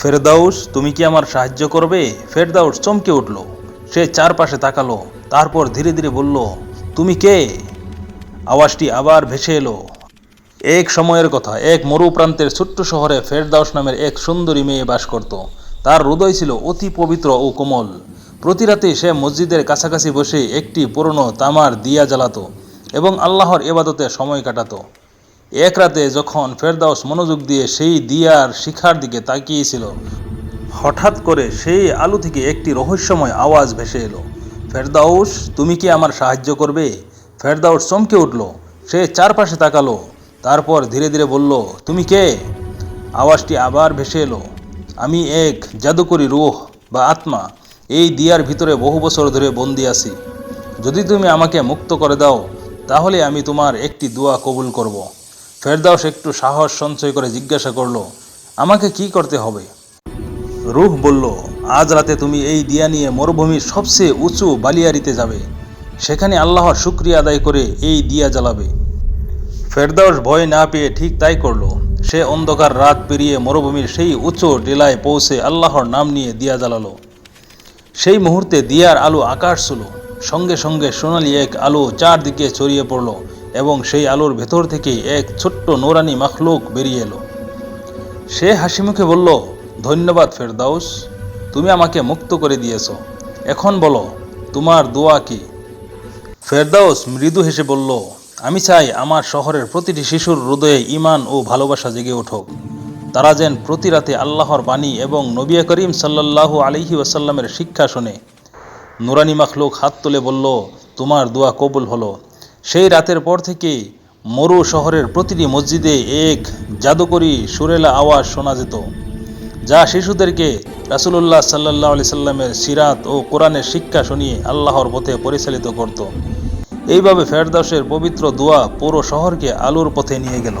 ফেরদাউস, তুমি কি আমার সাহায্য করবে? ফেরদাউস চমকে উঠল। সে চারপাশে তাকালো। তারপর ধীরে ধীরে বলল, তুমি কে? আওয়াজটি আবার ভেসে এলো। এক সময়ের কথা, এক মরুপ্রান্তের ছোট্ট শহরে ফেরদাউস নামের এক সুন্দরী মেয়ে বাস করত। তার হৃদয় ছিল অতি পবিত্র ও কোমল। প্রতি রাতে সে মসজিদের কাছাকাছি বসে একটি পুরনো তামার দিয়া জ্বালাত এবং আল্লাহর এবাদতে সময় কাটাতো। এক রাতে যখন ফেরদাউস মনোযোগ দিয়ে সেই দিয়ার শিখার দিকে তাকিয়েছিল, হঠাৎ করে সেই আলু থেকে একটি রহস্যময় আওয়াজ ভেসে এলো। ফেরদাউস, তুমি কি আমার সাহায্য করবে? ফেরদাউস চমকে উঠল। সে চারপাশে তাকালো। তারপর ধীরে ধীরে বলল, তুমি কে? আওয়াজটি আবার ভেসে এলো। আমি এক জাদুকরি রুহ বা আত্মা। এই দিয়ার ভিতরে বহু বছর ধরে বন্দি আছি। যদি তুমি আমাকে মুক্ত করে দাও, তাহলে আমি তোমার একটি দোয়া কবুল করব। ফেরদাউস একটু সাহস, সঞ্চয় করে জিজ্ঞাসা করল, আমাকে কি করতে হবে? রুহ বলল, আজ রাতে তুমি এই দিয়া নিয়ে মরুভূমির সবচেয়ে উঁচু বালিয়ারিতে যাবে। সেখানে আল্লাহর শুক্রিয়া আদায় করে এই দিয়া জ্বালাবে। ফেরদাউস ভয় না পেয়ে ঠিক তাই করল। সে অন্ধকার রাত পেরিয়ে মরুভূমির সেই উঁচু টিলায় পৌঁছে আল্লাহর নাম নিয়ে দিয়া জ্বালালো। সেই মুহূর্তে দিয়ার আলো আকাশ ছিল। সঙ্গে সঙ্গে সোনালি এক আলো চারদিকে ছড়িয়ে পড়ল। এবং সেই আলোর ভেতর থেকে এক ছোট্ট নোরানি মাখলুক বেরিয়ে এলো। সে হাসি মুখে বলল, ধন্যবাদ ফেরদাউস, তুমি আমাকে মুক্ত করে দিয়েছ। এখন বলো, তোমার দোয়া কি? ফেরদাউস মৃদু হেসে বলল, আমি চাই আমার শহরের প্রতিটি শিশুর হৃদয়ে ইমান ও ভালোবাসা জেগে উঠুক। তারা যেন প্রতি রাতে আল্লাহর বাণী এবং নবিয়া করিম সাল্লাল্লাহু আলহি ওয়াসাল্লামের শিক্ষা শোনে। নুরানি মাখলুক হাত তুলে বলল, তোমার দোয়া কবুল হলো। সেই রাতের পর থেকে মরু শহরের প্রতিটি মসজিদে এক জাদুকরি সুরেলা আওয়াজ শোনা যেত, যা শিশুদেরকে রাসুলুল্লাহ সাল্লাহ আলি সাল্লামের সিরাত ও কোরআনের শিক্ষা শুনিয়ে আল্লাহর পথে পরিচালিত করত। এইভাবে ফেরদাসের পবিত্র দোয়া পুরো শহরকে আলোর পথে নিয়ে গেল।